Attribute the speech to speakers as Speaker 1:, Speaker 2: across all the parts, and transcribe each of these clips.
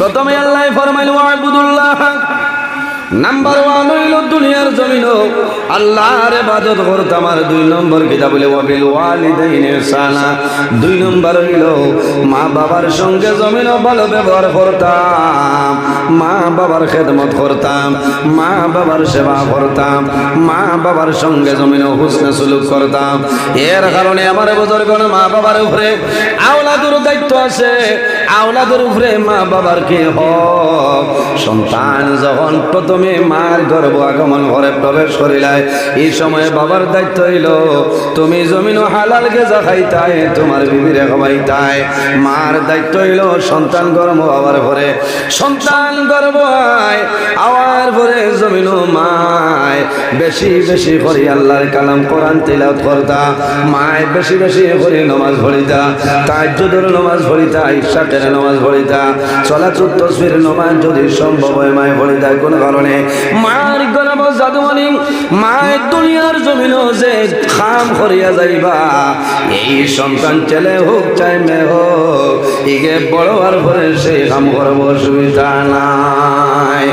Speaker 1: প্রথমে আল্লাহ ফরমাইল, ওয়াবুদুল্লাহ। Number one হইল দুনিয়ার জমিন আল্লাহর ইবাদত করতাম আর দুই নম্বর কিতাব বলে ওয়াবিল ওয়ালিদাইন ইহসানা। দুই নম্বর হইল, মা বাবার সঙ্গে জমিন ভালো ব্যবহার করতাম। মা বাবার খেদমত করতাম, মা বাবার সেবা করতাম, মা বাবার সঙ্গে জমিন হুসনে সুলুক করতাম। এর কারণে আমার বুজুর্গ মা বাবার উপরে আওলাদের দায়িত্ব আছে। আওলাদের উপরে মা বাবার কি হক? সন্তান যখন প্রথমে মার গর্ভ আগমন ঘরে প্রবেশ করিলায়, এই সময় বাবার দায়িত্ব হইল, তুমি জমিন হালাল গেজা খাইতাই তোমার বিবিরে খাওয়াইতাই মার দায়িত্ব হইল সন্তান গর্ভ হওয়ার পরে সন্তান হয় আওয়ার পরে জমিন মায় বেশি বেশি করে আল্লাহর কালাম, কোরআন তিলাওয়াত নমাজ পড়িতা। তাজ্জুদের নমাজ পড়িতা ইশাকের নমাজ পড়িতা। চলাচুর তসবির যদি সম্ভব হয় মায় পড়িতা কোন কারণে। মার গরম জাদুমণি মায়ের দুনিয়ার জমিন যে খাম করিয়া যাইবা। এই সন্তান ছেলে হোক চাই মেয়ে হোক ইগে বড় হওয়ার পরে সেই নাই।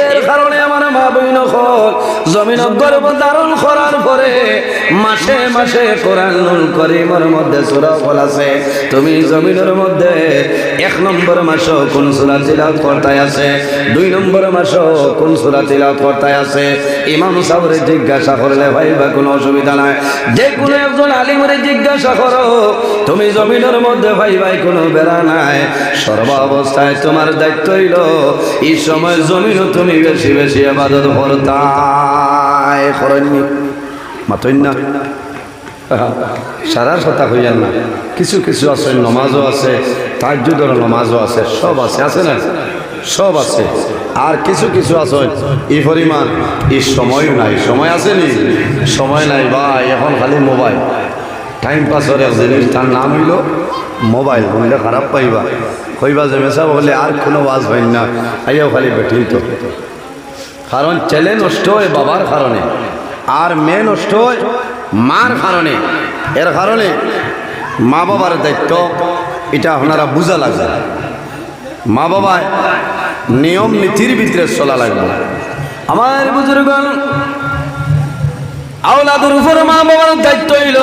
Speaker 1: এর কারণে আমার মা বইন জমিন গর্ব করার পরে মাসে মাসে কোরআন করিমের মধ্যে সুরা আছে। তুমি জমিনের মধ্যে এক নম্বর মাস কোন সুরা তিলাওয়াত করতাই আছে? দুই নম্বর মাস কোন সুরা তিলাওয়াত করতাই আছে? ইমাম সাহরে জিজ্ঞাসা করলে ভাই বা কোনো অসুবিধা নাই। যে কোনো একজন আলিমরে জিজ্ঞাসা করো, তুমি জমিনের মধ্যে ভাই ভাই কোনো বেড়া নাই? সর্ব অবস্থায় তোমার দায়িত্ব হইল, এই সময় জমিনও তুমি বেশি বেশি আবাদত করতাই করেননি মাতই না সারার কথা হইয়ান না। কিছু কিছু আছে নমাজও আছে তাজ্জুদের নমাজও আছে, সব আছে আছে না? সব আছে। আর কিছু কিছু আছে এই পরিমাণ এই সময়ও নাই। সময় আছে নি? সময় নাই, ভাই, এখন খালি মোবাইল। টাইম পাসের এক জিনিস, তার নাম হইল মোবাইল। বললে খারাপ পাইবা। কইবা যে মেসা বলে আর কোনো ওয়াজ হয় না। আইয়াও খালি বেঠিল তো কারণ ছেলে নষ্ট হয়, বাবার কারণে। আর মেয়ে নষ্ট হয়, মার কারণে। এর কারণে মা বাবার দায়িত্ব, এটা আপনারা বোঝা লাগবে। মা বাবার নিয়ম, নীতির ভিতরে চলা লাগবে। আমার বুজুর্গ আওলাদের উপর মা বাবার দায়িত্ব হইল,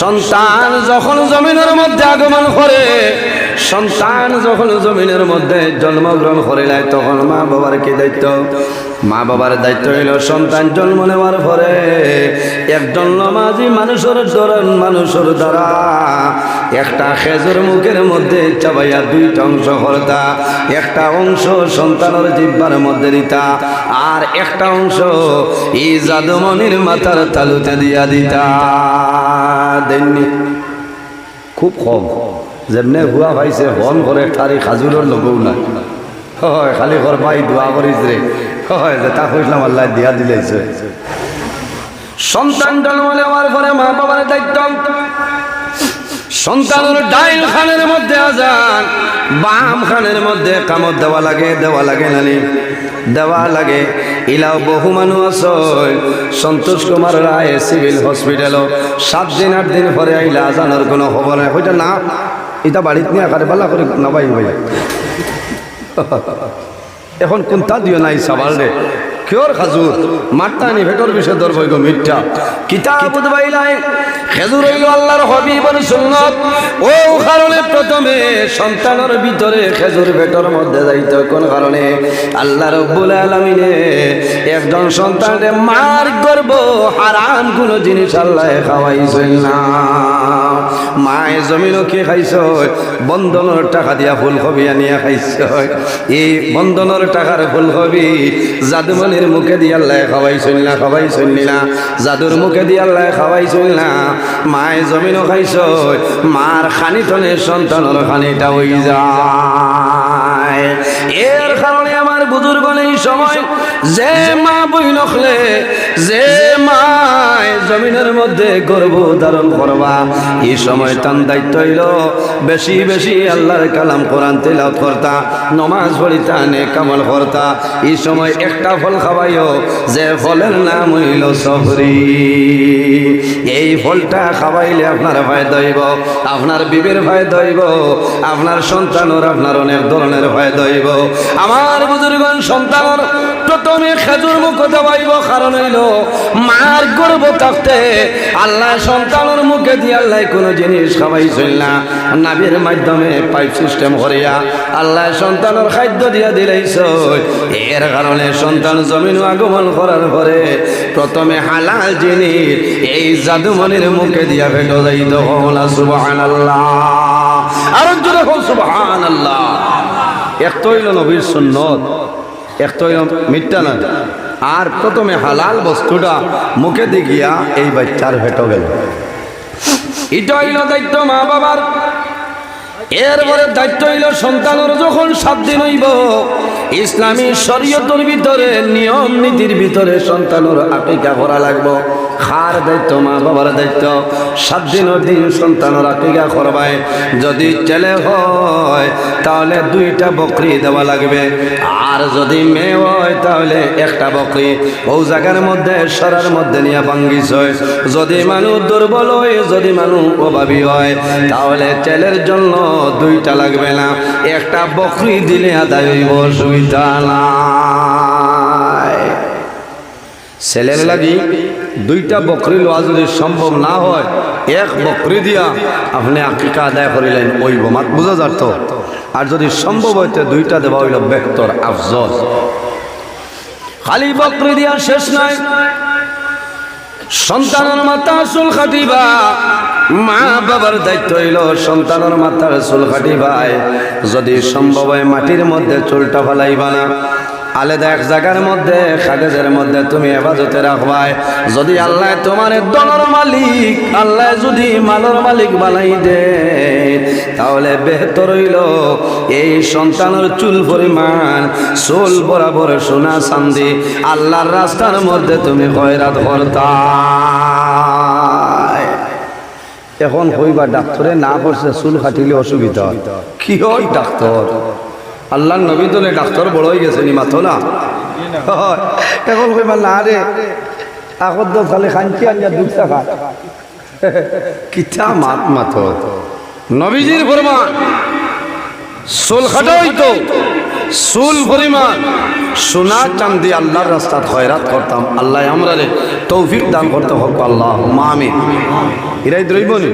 Speaker 1: সন্তান যখন জমিনের মধ্যে আগমন করে সন্তান যখন জমিনের মধ্যে জন্মগ্রহণ করিলায় তখন মা বাবার কি দায়িত্ব? মা বাবার দায়িত্ব হইল সন্তান জন্ম নেওয়ার পরে একজন নমাজি মানুষের ধরন, মানুষের দ্বারা একটা খেজুর মুখের মধ্যে চাবাইয়া দুইটা অংশ করতা একটা অংশ সন্তানের জিব্বার মধ্যে দিতা, আর একটা অংশ এই জাদুমনির মাথার তালুতে দিয়া দিতা। দেননি? খুব কম। যেমনে হুয়া ভাইছে, হন করে তারি খাজুরের লগও না হয়, খালি ঘর ভাই দোয়া করিস রে হয় যে তা কইলাম আল্লাহ দিয়া দিলেছে সন্তান জন্ম নেওয়ার পরে মা বাবার দায়িত্ব। সন্তানের ডাইল খানের মধ্যে আজান, বাম খানের মধ্যে কামত দেওয়া লাগে দেওয়া লাগে নানি। দেওয়া লাগে। ইলাও বহু মানুষ আছে। সন্তোষ কুমার রায় সিভিল হসপিটাল সাত দিন আট দিন পরে আইলা আজানোর কোনো খবর নাই। হইটা না এটা বাড়িতে নিয়ে আকারে পালা করে নাবাই ভাই এখন কোনটা দিও নাই সাবাল রে? কিয়র খাজুর মারতা নি ভেটর বিষয় দর বইগ মিথ্যা। কিতাব বাইলাই খেজুর হইল আল্লাহর হবিবর সুন্নত। ও কারণে প্রথমে সন্তানের ভিতরে খেজুর ভেটর মধ্যে যাইতো। কোন কারণে? আল্লাহ রব্বুল আলামিনে একজন সন্তানের মার গর্ব হারাম কোনো জিনিস আল্লাহ খাওয়াইছেন না। মায়ে জমিনও কি খাইছ? বন্ধনের টাকা দিয়া ফুলকবি আনিয়া খাইছ। এই বন্ধনের টাকার ফুলকবি জাদুমনির মুখে দিয়ে আল্লাহ খাওয়াই না খাওয়াই না জাদুর মুখে দিয়ে আল্লাহ খাওয়াই না? মায়ে জমিনও খাইছ মার খানি টনে সন্তানের খানিটা হই যায়। এর আমার বুজুর্গ এই সময়, যে মা বই নখলে যে মায় জমিনের মধ্যে গর্ব ধারণ করবা। এই সময় তান দায়িত্ব হইল বেশি বেশি আল্লাহর কালাম কোরআন তেলাওয়াত করতা, নমাজ পড়িতা নে কামল করতা। এই সময় একটা ফল খাওয়াইও, যে ফলের নাম হইল সবরি। এই ফলটা খাওয়াইলে আপনার ফায়দা হইব, আপনার বিবের ফায়দা হইব, আপনার সন্তানের আপনার অনেক ধরনের ভয় হইব। আমার বুজুর্গন সন্তানের প্রথমে খেজুর মুখ দেওয়াইব, কারণ হইল মার গর্ব থাকতে আল্লাহ সন্তানের মুখে দিয়ে আল্লাহ কোনো জিনিস খাওয়াইছিল না। নাবির মাধ্যমে পাইপ সিস্টেম করিয়া আল্লাহ সন্তানের খাদ্য দিয়া দিলাইছ এর কারণে সন্তান জমিন আগমন করার পরে প্রথমে হালাল জিনিস এই জাদুমনির মুখে দিয়া ফেটো যাইত। হলা সুবহান আল্লাহ আর জোরে সুবহান আল্লাহ এক তো হইল নবীর সুন্নত। এক তো মিথ্যা না। আর প্রথমে হালাল বস্তুটা মুখে দিয়ে গিয়া এই বাচ্চার ফেটো গেল। এটা হইল দায়িত্ব মা বাবার। এরপরে দায়িত্ব হইল সন্তানের যখন সাত দিন হইব ইসলামী শরীয়তের ভিতরে, নিয়ম নীতির ভিতরে সন্তানের আকিকা করা লাগবো। খার দায়িত্ব, মা বাবার দায়িত্ব। সাত দিনের দিন সন্তানের আকিকা করবায় যদি ছেলে হয়, তাহলে দুইটা বকরি দেওয়া লাগবে। আর যদি মেয়ে হয়, তাহলে একটা বকরি। ও জায়গার মধ্যে, সরার মধ্যে নিয়ে ভাঙ্গিস হয়। যদি মানুষ দুর্বল হয়, যদি মানুষ অভাবী হয়, তাহলে ছেলের জন্য দুইটা লাগবে না। একটা বকরি দিলে আদায় হইব ছেলের লাগি দুইটা বকরি লওয়া যদি সম্ভব না হয়, এক বকরি দিয়া আপনি আকিকা আদায় করিলেন, ওই বোমাত বুঝা যাত। আর যদি সম্ভব হইতে দুইটা দেওয়া হইল ব্যক্তর আফজল। খালি বকরি দিয়া শেষ নাই। সন্তানের মাথা চুল খাটিবা মা বাবার দায়িত্ব হইল সন্তানের মাথার চুল খাটিবায় যদি সম্ভব হয় মাটির মধ্যে চুলটা ফেলাইবা না। আলাদা এক জায়গার মধ্যে কাগজের মধ্যে তুমি হেফাজতে রাখবাই যদি আল্লাহ তোমার দলের মালিক, আল্লাহ যদি মালর মালিক বানাই দে, তাহলে বেহতর হইল এই সন্তানের চুল পরিমাণ, চুল বরাবর সোনা চান্দি। আল্লাহর রাস্তার মধ্যে তুমি কয়রাত করতা এখন কইবা ডাক্তারে, না করছে চুল কাটিলে অসুবিধা। কি হয় ডাক্তার? আল্লাহ নবী তো ডাক্তার বড় হয়ে গেছে নি মাথো না। এখন কইবা না রে। আগত তো খালি খাঞ্চি আনিয়া দুধ টাকা কিতা মাত মাথো। নবীজির ফরমান। চুল খাটা হইতো চুল পরিমাণ সোনা চান্দি আল্লাহর রাস্তাত খয়রাত করতাম। আল্লাহ আমরা রে তৌফিক দান করতে হোক আল্লাহ মামি এরাই দ্রৈব নি?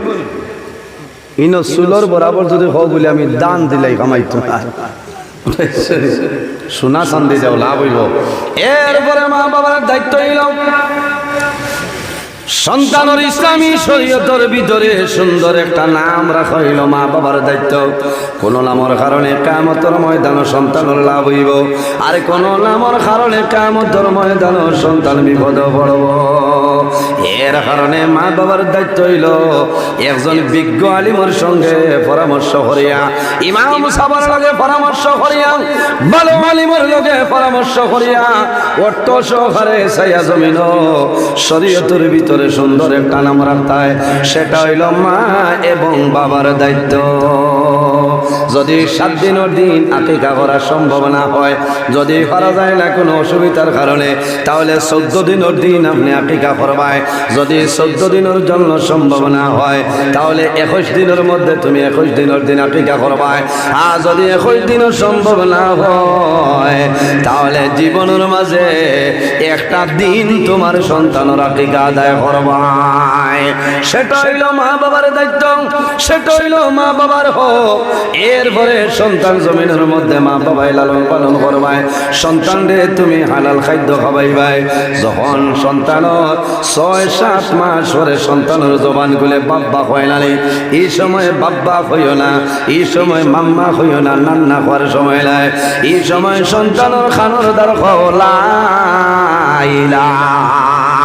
Speaker 1: ইন চুলর বরাবর যদি হোক বলে আমি দান দিলাই কামাইতো না সোনা চান্দি যাও লাভ হইব। এরপরে মা বাবার দায়িত্ব হইল সন্তানের ইসলামী শরীয়তের ভিতরে সুন্দর একটা নাম রাখা হইল মা বাবার দায়িত্ব। কোন নামর কারণে কামতর ময়দান সন্তানের লাভ হইব আর কোন নামর কারণে কামতর ময়দান সন্তান বিপদ পড়ব। এর কারণে মা বাবার দায়িত্ব হইল একজন বিজ্ঞ আলিমর সঙ্গে পরামর্শ করিয়া, ইমাম সাবার লগে পরামর্শ করিয়া, ভালো আলিমর লগে পরামর্শ করিয়া, অর্থ সহকারে সাইয়া জমিন, শরীয়তের ভিতরে সুন্দর একটা মারার তাই সেটা হইল মা এবং বাবার দায়িত্ব। যদি সাত দিনের দিন আকিকা করা সম্ভব না হয়, যদি করা যায় না কোনো অসুবিধার কারণে, তাহলে চোদ্দ দিনের দিন আপনি আকিকা করবায় যদি চোদ্দ দিনের জন্য সম্ভব না হয়, তাহলে একুশ দিনের মধ্যে তুমি একুশ দিনের দিন আকিকা করবায় আর যদি একুশ দিনও সম্ভব না হয়, তাহলে জীবনের মাঝে একটা দিন তোমার সন্তানের আকিকা আদায় করবায় সেটা হইল মা বাবার দায়িত্ব, সেটা হইল মা বাবার হোক। এরপরে সন্তান জমিনের মধ্যে মা বাবাই লালন পালন করবায়। সন্তান রে তুমি হালাল খাদ্য খাবাইবাই যখন সন্তানত ছয়, সাত মাস পরে সন্তানের জবান গুলে বাব্বা হয় না। এই সময় বাব্বা হইও না, এই সময় মাম্মা হইও না, নান্না হওয়ার সময় নাই। এই সময় সন্তানের খানোর দ্বার খোলা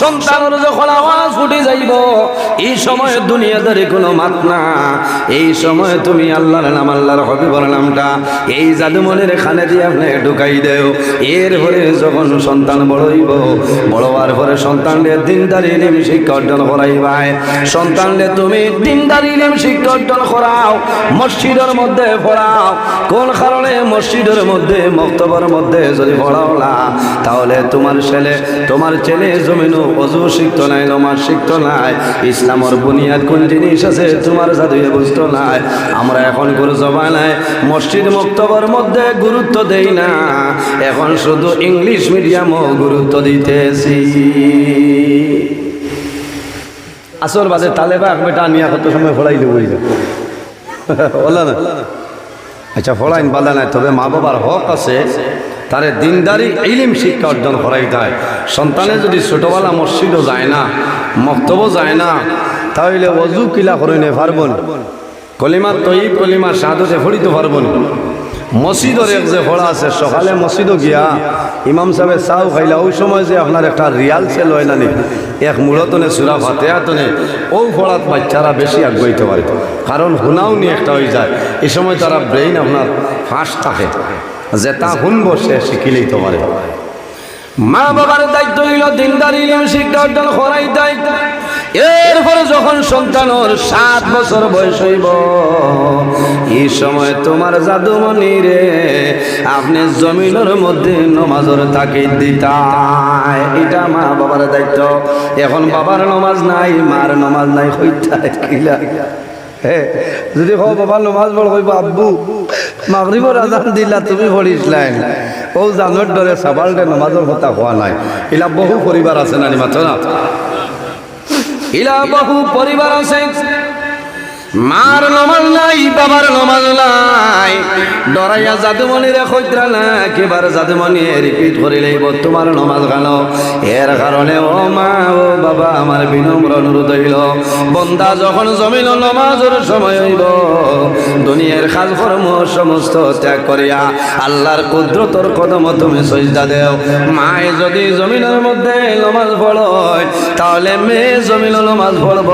Speaker 1: সন্তানের যখন আওয়াজ ফুটে যাইব, এই সময় দুনিয়াদারি কোনো মাত না। এই সময় তুমি আল্লাহর নাম, আল্লাহর হবিবর নামটা এই জাদুমনের খানে দিয়ে আপনি ঢুকাই দেও। এর পরে যখন সন্তান বড় হইব, বড় হওয়ার পরে সন্তানলে দিনদারি ইলিম শিক্ষা অর্জন করাইবাই। সন্তানলে তুমি দিনদারি ইলিম শিক্ষা অর্জন করাও, মসজিদের মধ্যে পড়াও। কোন কারণে মসজিদের মধ্যে, মক্তবের মধ্যে যদি পড়াও না, তাহলে তোমার ছেলে তোমার ছেলে জমিনও অজু শিখতো নাই নমাজ শিখতো নাই ইসলামর বুনিয়াদ কোন জিনিস আছে তোমার জাদুয়ে বুঝতো নাই। আমরা এখন কোনো নাই মসজিদ মক্তবর মধ্যে গুরুত্ব দেই না এখন শুধু ইংলিশ মিডিয়ামও গুরুত্ব দিতেছি। আসর বাজে তালে বা বেটা নিয়ে কত সময় ফড়াইলে বইল বলো না। আচ্ছা ফড়াইন বাধা নাই তবে মা বাবার হক আছে। তারে দিনদারি ইলিম শিক্ষা অর্জন করাই দেয় সন্তানে যদি ছোটবেলা মসজিদও যায় না, মক্তবও যায় না, তাহলে অজু কিলা করে নে পারবন। কলিমা তৈব কলিমা সাধুতে ফড়িতে পারবন। মসজিদের এক যে ফড়া আছে, সকালে মসজিদও গিয়া ইমাম সাহেব চাও খাইলা, ওই সময় যে আপনার একটা রিয়াল সেল না নি? এক মূলতনে সুরা ফাতেহাতনে ও ফড়াত বাচ্চারা বেশি আগ্রহিত পারে কারণ হুনাও নিয়ে একটা হয়ে যায়। এই সময় তারা ব্রেইন আপনার ফাঁস থাকে। যেটা শুনব সে শিখিলেই তো পারে। মা বাবার দায়িত্ব হইল দিনদারি ইলম শিক্ষা অর্জন করাই দায়িত্ব এরপরে যখন সন্তানোর সাত বছর বয়স হইব, এই সময় তোমার জাদুমণি রে, আপনি জমিনের মধ্যে নমাজের তাকিদ দিতাই। এটা মা বাবার দায়িত্ব। এখন বাবার নমাজ নাই, মার নমাজ নাই, হইতাই কিলা। যদি কও, বাবা, নমাজ পড় কইব, আব্বু মাগরিবর আজান দিলা, তুমি পড়িস লাইন ও জানোর দরে সাবালটে নমাজের কথা হওয়া নাই। ইলা বহু পরিবার আছে নানি মাত্র না। ইলা বহু পরিবার আছে। মার নমাজ নাই, বাবার নমাজ নাই। ডরাইয়া জাদুমণি রে খৈত্রা না কেবার জাদুমণি রিপিট করে লইব, তোমার নমাজ গান। এর কারণে ও মা, ও বাবা, আমার বিনম্র অনুরোধ হইল, বন্দা যখন জমিল নমাজের সময় হইব, দুনিয়ার কাজ কর্ম সমস্ত ত্যাগ করিয়া আল্লাহর কুদ্রতর কদম তুমি সজদা দেও। মায় যদি জমিনের মধ্যে নমাজ পড়য়, তাহলে মেয়ে জমিল নমাজ পড়ব।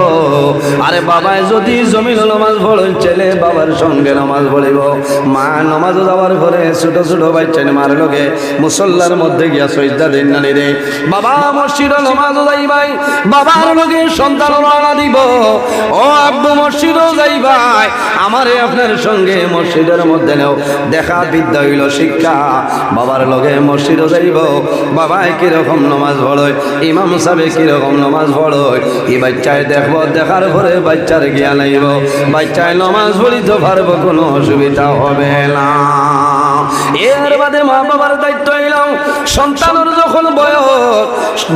Speaker 1: আরে বাবায় যদি জমিল নমাজ পড়ল ছেলে বাবার সঙ্গে নমাজ পড়িব। মা নমাজ যাওয়ার পরে ছোট ছোট বাচ্চা মার লগে মুসল্লার মধ্যে গিয়া সজদা দিন না রে বাবা, মসজিদ নমাজ যাইবাই, বাবার লগে সন্তান রানা দিব। ও আব্বু মসজিদ যাইবাই, আমারে আপনার সঙ্গে মসজিদের মধ্যে নেও। দেখা বিদ্যা হইল শিক্ষা, বাবার লগে মসজিদ যাইব। বাবাই কীরকম নমাজ পড়য় ইমাম সাহেব কীরকম নমাজ পড়য় এই বাচ্চায় দেখব, দেখার পরে বাচ্চার জ্ঞান আইব। বাচ্চায় নমাজ পড়িতে পারব কোনো অসুবিধা হবে না। মা দায়িত্ব যখন বয়স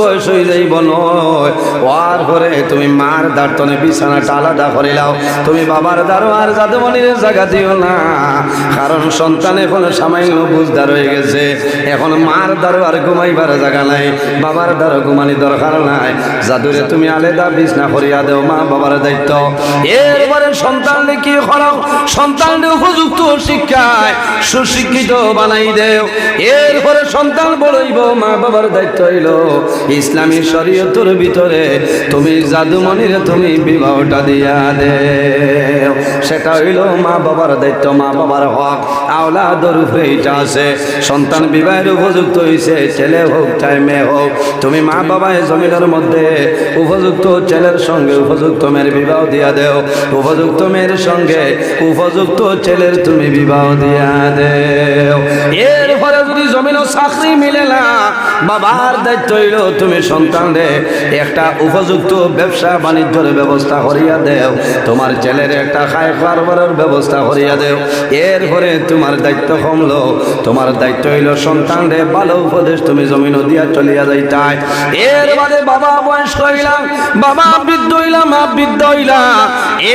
Speaker 1: বয়স তুমি তুমি কারণ সন্তান এখন সামান্য বুঝদার হয়ে গেছে। এখন মার দ্বারো আর ঘুমাইবার জায়গা নাই। বাবার দ্বারো ঘুমানি দরকার নাই। জাদুরে তুমি আলাদা বিছনা করিয়া দেও মা বাবার দায়িত্ব। এরপরে সন্তানকে কি করাও? সন্তানকে উপযুক্ত শিক্ষায় সুশিক্ষিত বানাই দেও। এরপরে সন্তান বড়ইব, মা বাবার দায়িত্ব হইল। ইসলামী শরীয়তের ভিতরে তুমি জাদুমণির তুমি বিবাহটা দিয়া দেও। সেটা হইল মা বাবার দায়িত্ব, মা বাবার হক। আওলাদর উপরে আছে। সন্তান বিবাহের উপযুক্ত হইছে, ছেলে হোক চাই মেয়ে হোক। তুমি মা বাবায় জমিনের মধ্যে উপযুক্ত ছেলের সঙ্গে উপযুক্ত মেয়ের বিবাহ দিয়া দেও। উপযুক্ত মেয়ের সঙ্গে উপযুক্ত ছেলের তুমি বিবাহ দিয়া দেও এরপরে যদি জমিন চাকরি মিলে বাবার দায়িত্ব হইল তুমি সন্তানরে একটা উপযুক্ত ব্যবসা বাণিজ্যের ব্যবস্থা করিয়া দেও, তোমার ছেলের একটা খায় কারবারের ব্যবস্থা করিয়া দেও। এরপরে তোমার দায়িত্ব কমলো, তোমার দায়িত্ব হইল সন্তানরে ভালো উপদেশ তুমি জমিন দিয়া চলিয়া যাইতাই। এর বাদে বাবা বয়স হইলাম, বাবা বৃদ্ধ হইলাম বৃদ্ধ হইলাম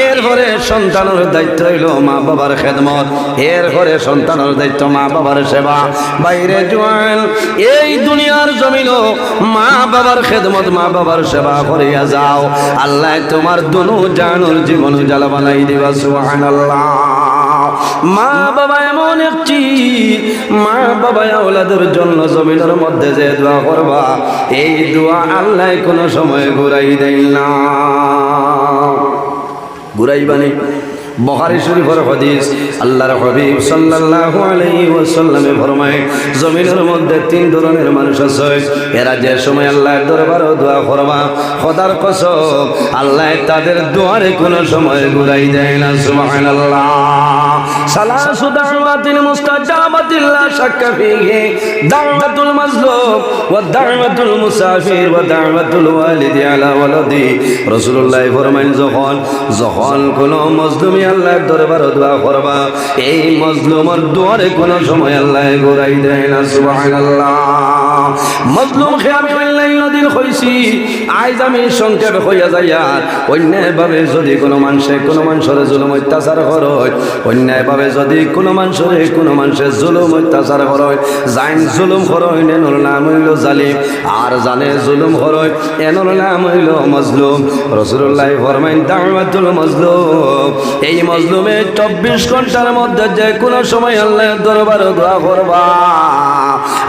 Speaker 1: এরপরে সন্তানের দায়িত্ব হইল মা বাবার খেদমত। এর ঘরে সন্তানের দায়িত্ব মা বাবার সেবা। বাইরে জোয়ান, এই দুনিয়ার জমিন মা বাবার খেদমত, মা বাবার সেবা করিয়া যাও। আল্লাহ তোমার দুনু জানুর জীবন জ্বালা বানাই দিবা, সুবহানাল্লাহ। মা বাবা এমন একটি মা বাবা ওলাদের জন্য জমিনের মধ্যে যে দোয়া করবা, এই দোয়া আল্লাহ কোনো সময় ঘুরাই দেয় না। ঘুরাইবানি বহারি শরীফের হাদিস, আল্লাহর হাবিব সাল্লাল্লাহু আলাইহি ওয়াসাল্লামে জমিনের মধ্যে তিন ধরনের মানুষ আছে। এরা যে সময় আল্লাহর দরবারে দোয়া করবা খোদার কসম, আল্লাহ তাদের দোয়ারে কোনো সময় ঘুরাই দেয় না, সুবহানাল্লাহ। সালাসু দাওয়াতিন মুস্তাজাবাতিন লা শাক্কা ফীহি, দাওয়াতুল মাজলুম ওয়া দাওয়াতুল মুসাফির ওয়া দাওয়াতুল ওয়ালিদি আলা ওয়ালাদি। রাসূলুল্লাহ যখন যখন কোন মজলুমি আল্লাহর দরবার দোয়া করবা, এই মজলুমের দুয়ারে কোন সময় আল্লাহ গোরাই দেয় না, সুবহানাল্লাহ। মজলুম খে আমি অনলাইন দিন হইছি আজ আমি সংক্ষেপ হইয়া যাইয়ার অন্যায়ভাবে যদি কোনো মানুষে কোনো মানুষের জুলুম অত্যাচার হয় অন্যায়ভাবে যদি কোনো মানুষের কোনো মানুষের জুলুম অত্যাচার হয় জাইন জুলুম হয় এনর নাম হইল জালিম। আর জানে জুলুম হয় এনর নাম হইল মজলুম। রসুল্লাহ ফরমাইন, দাওয়াতুল মজলুম। এই মজলুমে চব্বিশ ঘণ্টার মধ্যে যে কোনো সময় আল্লাহ দরবার দোয়া করবা।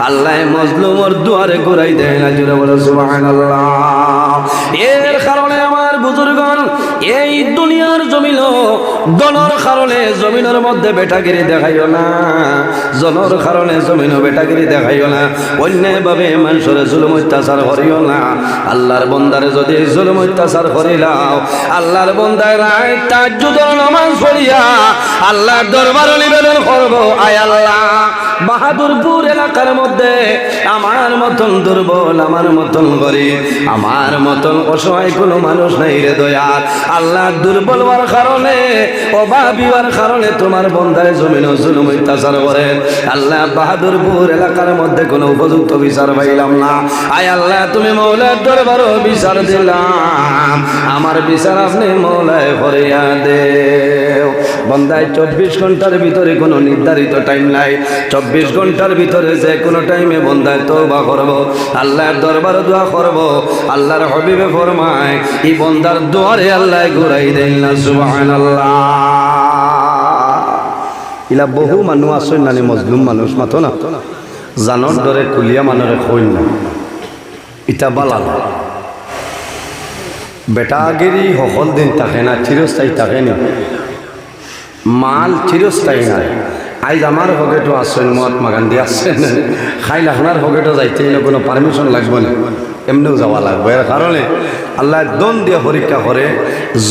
Speaker 1: আল্লাহ মজলুমর দুয়ারে ঘুরাই দেয় না জুড়ে বলে, সুবহানাল্লাহ। এর কারণে আমার বুজুর্গণ, এই দুনিয়ার জমিন দলর কারণে জমিনের মধ্যে বেটাগিরি দেখাইও না। জনর কারণে জমিন বেটাগিরি দেখাইও না। অন্যায়ভাবে মানুষের জুলুম অত্যাচার করিও না। আল্লাহর বন্দারে যদি জুলুম অত্যাচার করিলাও আল্লাহর বন্দায় রায় তাজ্জুদর নামাজ পড়িয়া আল্লাহর দরবার নিবেদন করব, আয় আল্লাহ। বাহাদুরপুর এলাকার মধ্যে আমার মতন দুর্বল, আমার মতন গরিব, আমার মতন অসহায় কোনো মানুষ নাই রে দয়ার আল্লাহ দুর্বল হওয়ার কারণে, অভাবী হওয়ার কারণে তোমার বন্ধায় জমিন জুলুম অত্যাচার করে। আল্লাহ বাহাদুরপুর এলাকার মধ্যে কোনো উপযুক্ত বিচার পাইলাম না। আয় আল্লাহ, তুমি মৌলার দরবারও বিচার দিলাম। আমার বিচার আপনি মৌলায় করিয়া দেও। বন্ধায় চব্বিশ ঘণ্টার ভিতরে কোনো নির্ধারিত টাইম নাই। চব্বিশ ঘণ্টার ভিতরে যে কোনো টাইমে বন্ধায় তৌবা করব। আল্লাহর দরবার দোয়া করব। আল্লাহর হবিবে ফরমায়, এই বন্দার দোয়ারে আল্লাহ ঘুরাই দেন না ইলা বহু মানুষ আছে নানি মজলুম মানুষ, মাতো না। জানর দরে কুলিয়া মানুষে কইন না। ইটা বালাল। বেটাগিরি সকল দিন থাকে না, চিরস্থায়ী থাকে না। মাল চিরস্থায়ী নাই। আইজ আমার পকেটও আসছেন মহাত্মা গান্ধী আসছেন খাইল আপনার পকেটও যাইতে কোনো পারমিশন লাগবে না? এমনিও যাওয়া লাগবে। এর কারণে আল্লাহ দন দিয়ে পরীক্ষা করে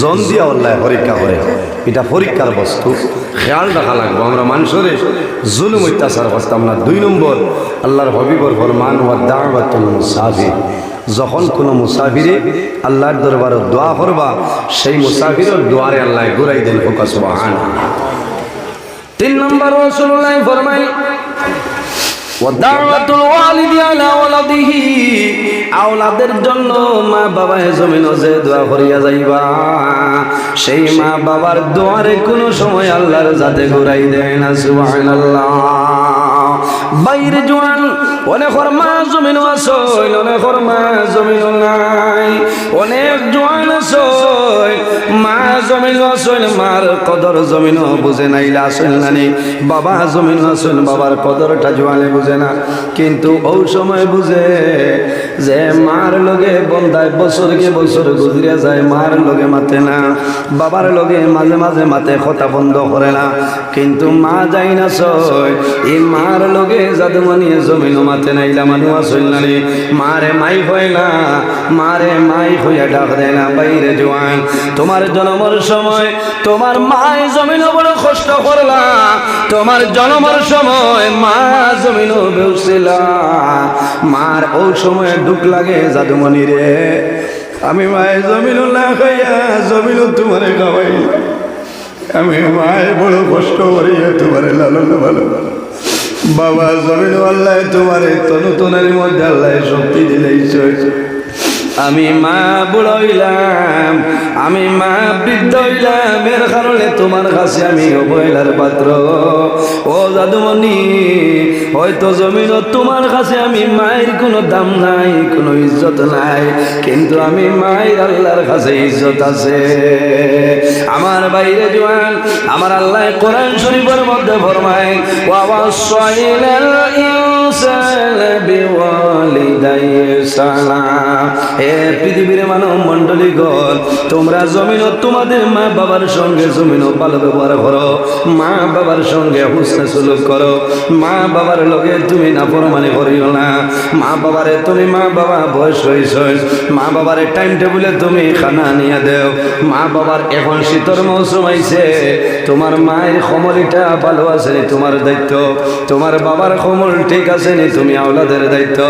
Speaker 1: জন দিয়ে আল্লাহ পরীক্ষা করে এটা পরীক্ষার বস্তু। খেয়াল রাখা লাগবে। আমরা মানুষের জুলুম অত্যাচার করতাম না। দুই নম্বর আল্লাহর হবিবর ফরমান ওয়া দাওয়াতুল মুসাফির। যখন কোনো মুসাফিরে আল্লাহর দরবারে দোয়া করবা, সেই মুসাফিরের দোয়ারে আল্লাহ ঘুরাই দেন, হোকা সুবহান তিন নম্বর রসুল্লাহ ফরমাই আওলাদের জন্য মা বাবা যে সেই মা বাবার দোয়ারে কোনো সময় আল্লাহর যাতে ঘুরাই দেয় না বাইরে জোয়ান অনেকর মা জমিন আসল অনেকর মা জমিন নাই। অনেক জোয়ান আসল মা জমিন আসল মার কদর জমিন বুঝে নাইলা আসল নানি বাবা জমিন আসল বাবার কদরটা জোয়ানে বুঝে না। কিন্তু ও সময় বুঝে যে মার লগে বন্ধায় বছরকে বছর গুজরিয়া যায়, মার লগে মাতে না। বাবার লগে মাঝে মাঝে মাতে, কথা বন্ধ করে না। কিন্তু মা যাই না সয় এই মার লগে জাদু মানিয়ে জমিন মাতে নাইলা মানু আসল নানি মারে মাই হয় না, মারে মাই হইয়া ডাক দেয় না বাইরে জোয়ান। তোমার জন্মর সময়, তোমার মায় জমিন বড় কষ্ট করলা তোমার জন্মর সময়, মা জমিন মার ও সময় দুঃখ লাগে জাদুমণি রে। আমি মায়ের জমিন না খাইয়া জমিন তোমারে খাওয়াই আমি মায়ের বড় কষ্ট করিয়া তোমারে লালন ভালো ভালো বাবা জমিন আল্লাহ তোমারে তনুতনের মধ্যে আল্লাহ শক্তি দিলে আমি মা বুড়ো হইলাম, আমি মা বৃদ্ধ হইলাম, এর কারণে তোমার কাছে আমি অবহেলার পাত্র। ও জাদুমণি, হয়তো জমিন তোমার কাছে আমি মায়ের কোনো দাম নাই, কোনো ইজ্জত নাই, কিন্তু আমি মায়ের আল্লাহর কাছে ইজ্জত আছে। আমার বাইরে জোয়ান, আমার আল্লাহ কোরআন শরীফের মধ্যে ফরমায় বাবা পৃথিবীর মানব মণ্ডলী গণ, তোমরা জমিন তোমাদের মা বাবার সঙ্গে জমিন ভালো ব্যবহার মা বাবার সঙ্গে হুসনে সুলুক করো। মা বাবার লগে তুমি না ফরমানি করিও না। মা বাবারে তুমি মা বাবা বয়স হয়েছ মা বাবারে টাইম টেবিলে তুমি খানা নিয়ে দেও। মা বাবার এখন শীতর মৌসুম আইছে। তোমার মায়ের সমলিটা ভালো আছে তোমার দায়িত্ব। তোমার বাবার সমল ঠিক আছে নি, তুমি আওলাদের দায়িত্ব।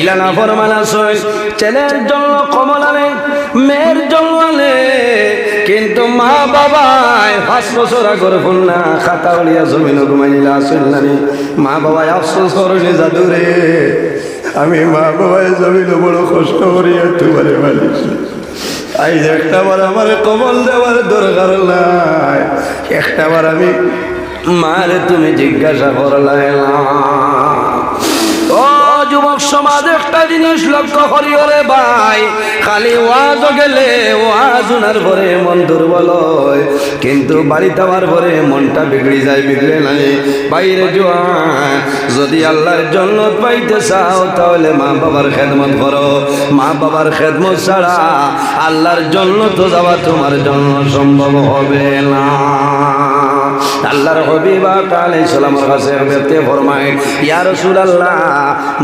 Speaker 1: ইলানা ফরমানা সই, ছেলের জন্য কমল আনে, মেয়ের জন্য কিন্তু মা বাবায় পাঁচ বছর আগর ফোন না, খাতা উলিয়া জমিন ঘুমাইলা আসল মা বাবায় আফসোস করনি জাদুরে। আমি মা বাবায় জমিন বড় কষ্ট করিয়া তোমারে মালিস একটা বার আমার কমল দেওয়ার দরকার নাই। একটা বার আমি মারে তুমি জিজ্ঞাসা করলাই ও যুবক সমাজ একটা জিনিস লক্ষ্য করি, ওরে ভাই। খালি ওয়াজ গেলে ওয়াজ উনার পরে মন দুর্বল হয়। কিন্তু বাড়িতে আমার পরে মনটা বিগড়ি যায়, বিগড়ে নাই বাইরে জোয়ান, যদি আল্লাহর জন্নত পাইতে চাও, তাহলে মা বাবার খেদমত করো। মা বাবার খেদমত ছাড়া আল্লাহর জন্য তো যাওয়া তোমার জন্য সম্ভব হবে না। আল্লাহর হবিবা কালে সালামের কাছে ব্যক্তি ফরমায়, ইয়া রাসূলুল্লাহ,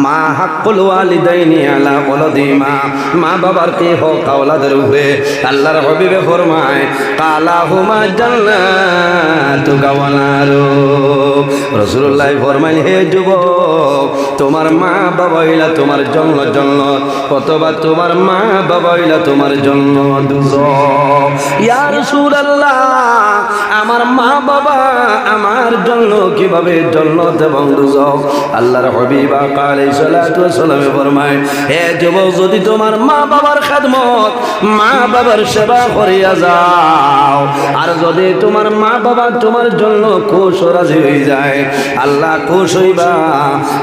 Speaker 1: মা হাক্কুল ওয়ালিদাইনি আলা ওয়ালাদিমা মা বাবার কি হক আওলাদের উপরে? আল্লাহর হবিবে ফরমায় কালা হুমা জান্নাতু গাওয়ানারু রাসূলুল্লাহ ফরমায় হে যুবক, তোমার মা বাবা হইলা তোমার জন্য জন্য, অথবা তোমার মা বাবা হইলা তোমার জন্য দুজক ইয়া রাসূলুল্লাহ, আমার মা বাবা আমার জন্য কীভাবে জন্নত দুজক আল্লাহর হবিবা কালে সালাতু সালামে ফরমায়, হে যুবক, যদি তোমার মা বাবার খেদমত, মা বাবার সেবা করিয়া যাও। আর যদি তোমার মা বাবা তোমার জন্য খুশ রাজি হয়ে যায়, আল্লাহ খুশ হইবা,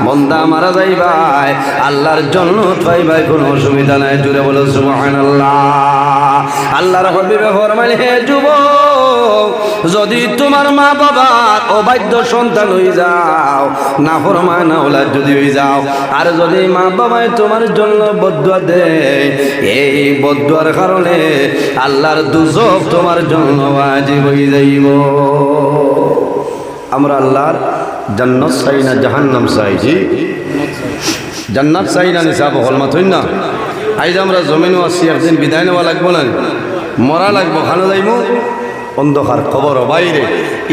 Speaker 1: বন্দা মারা যাইবাই, আল্লাহর জন্য পাইবাই কোনো অসুবিধা নাই। জুড়ে বলো, সুবহানাল্লাহ। আল্লাহর হবিবে ফরমায়, হে যুবক যদি তোমার মা বাবার অবাধ্য সন্তান হয়ে যাও, না ফরমা না ওলাদ যদি হয়ে যাও, আর যদি মা বাবায় তোমার জন্য বদুয়া দেয়, এই বদুয়ার কারণে আল্লাহর দুজক তোমার জন্য আজি হয়ে যাইব। আমরা আল্লাহর জান্নাত চাই না জাহান্নাম চাই, জি? জান্নাত চাই না নিসাব হল মাথই না? আইজ আমরা জমিনও আছি একদিন বিদায় নেওয়া লাগবো না? মরা লাগবো, খানো যাইব অন্ধকার খবর বাইরে।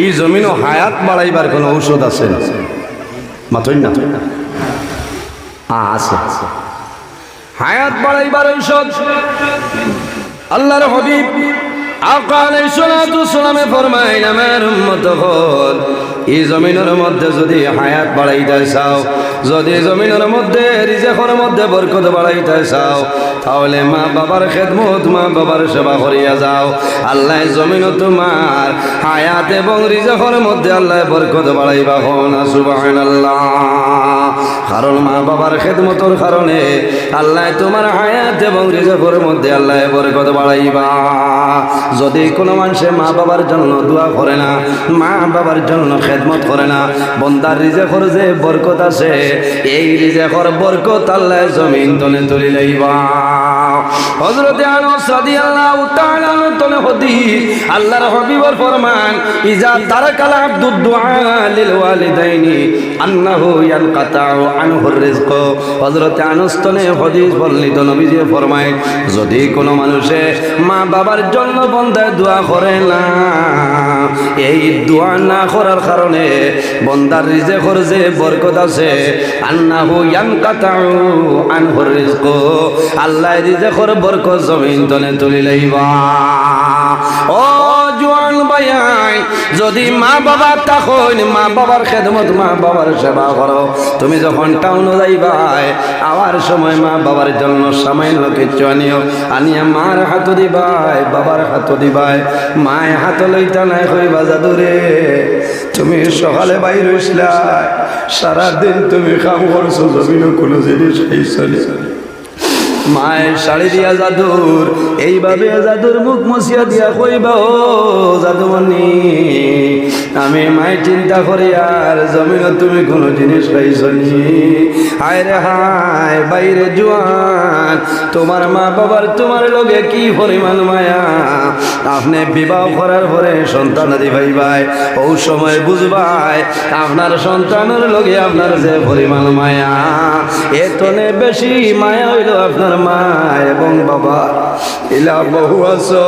Speaker 1: এই জমিনও হায়াত বাড়াইবার কোনো ঔষধ আছে? মাথই না। আছে হায়াত বাড়াইবার ঔষধ? আল্লাহর হবিব আকালে সালামে ফরমাইন আমার উম্মত হল এই জমিনের মধ্যে যদি হায়াত বাড়াইতে চাও, যদি জমিনের মধ্যে রিজেকের মধ্যে বরকত বাড়াইতে চাও, তাহলে মা বাবার খেদমত, মা বাবার সেবা করিয়া যাও। আল্লাহ জমিন তোমার হায়াত এবং রিজেকের মধ্যে আল্লাহ বরকত বাড়াইবা হন সুবহানাল্লাহ। কারণ মা বাবার খেদমতর কারণে আল্লাহ তোমার হায়াত এবং রিজেকের মধ্যে আল্লাহ বরকত বাড়াইবা। যদি কোনো মানুষে মা বাবার জন্য দোয়া করে না, মা বাবার জন্য খেদমত করে না। বন্দার রিজেকর যে বরকত আছে, এই রিজেকর বরকত আল্লাহ জমিন তনে তুলি লইবা। হযরতে আনাস রাদিয়াল্লাহু তাআলা তনে হাদিস, আল্লাহর হাবিবর ফরমান, ইজা তারাকাল আব্দুদ দুআ লিল ওয়ালিদাইনি, আন্নাহু ইয়ানকাতাউ আনহু রিজক। হযরতে আনাস তনে হাদিস বর্ণিত নবীজি ফরমায়, যদি কোনো মানুষে মা বাবার জন্য বন্দায় দোয়া করে না এই দোয়া না করার কারণে বন্দার রিজেকর যে বরকত আছে, আন্নাহু ইয়ানকাতাউ আনহু রিজক। আল্লাহ রিজেকর বরকত জমিন তলে তুলি লইবা। ও বায়াই যদি মা বাবা তখন মা বাবার খেদমত, মা বাবার সেবা করো। তুমি যখন টাউন যাইবাই আবার সময় মা বাবার জন্য সামান্য কিছু আনিও। আনিয়া মার হাত দিবাই, বাবার হাত দিবাই। মায় হাত লইতা নাই হইবা জাদুরে। তুমি সকালে বাইর হইসলা সারাদিন তুমি কাম করছ জমিনও কোনো জিনিস খাইছনি মায়ের শাড়ি দিয়া জাদুর, এইভাবে জাদুর মুখ মুছিয়া দিয়া কইবা, ও জাদুমণি, আমি মায়ের চিন্তা করি আর জমিন তুমি কোনো জিনিস খাইছনি হায় রে হায়, বাইরে জোয়ান, তোমার মা বাবার তোমার লগে কি পরিমাণ মায়া? আপনি বিবাহ করার পরে সন্তান আদি ভাই ভাই ও সময় বুঝবাই, আপনার সন্তানের লগে আপনার যে পরিমাণ মায়া এতনে বেশি মায়া হইল আপনার মা এবং বাবা ইলা বহু আছে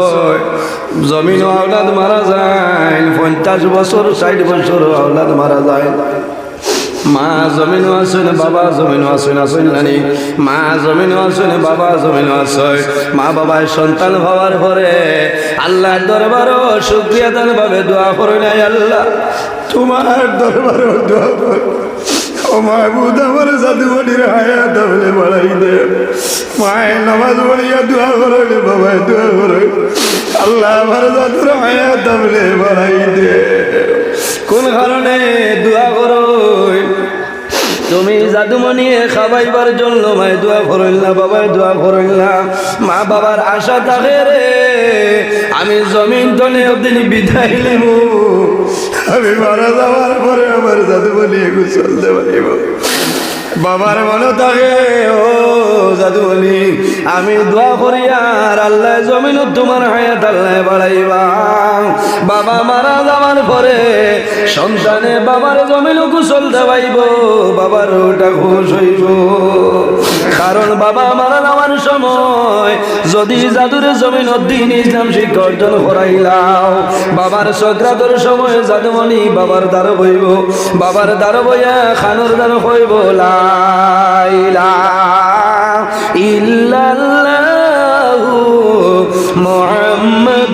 Speaker 1: জমিন আওলাদ মারা যায়, পঞ্চাশ বছর, ষাট বছর আওলাদ মারা যায়। মা জমিন আসুন বাবা জমিন আসুন আসুন নানি। মা জমিন আসুন বাবা জমিন আসুন মা বাবার সন্তান হওয়ার পরে আল্লাহর দরবারও শুক্রিয়া দান ভাবে দোয়া করে নাই আল্লাহ। তোমার দরবারও দোয়া করে। মাহবুদ আমার জাদুমণির হায়াত বলে বাড়াই দে। মায়ের নামাজ পড়িয়া দোয়া করো বাবা, দোয়া করো। আল্লাহ আমার জাদুর হায়াত বলে বাড়াই দে। কোন কারণে দোয়া করো? তুমি জাদুমণি খাবাইবার জন্য মায় দোয়া করইল না, বাবায় দোয়া করইল না। মা বাবার আশা থাকে রে, আমি জমিন তলে অদিন বিদায় নিব। আমি মারা যাওয়ার পরে আমার জাদুমণি গুছল দেব বাবার মনে থাকে, ও জাদুমণি আমি দোয়া করি আর আল্লাহ জমিন তোমার হায়াত আল্লাহ বাড়াইবা। বাবা মারা যাওয়ার পরে সন্তানে বাবার জমিন কুশল দেবাইব বাবার ওটা খুশ হইব। কারণ বাবা মারা যাওয়ার সময় যদি জাদুরে জমিন দিন ইসলাম শিক্ষা অর্জন করাইলাও, বাবার সক্রাতর সময় জাদুমণি বাবার দ্বার বইব বাবার দ্বার বইয়া খানোর দ্বার হইব লা ইল্লাল্লাহু মুহাম্মদ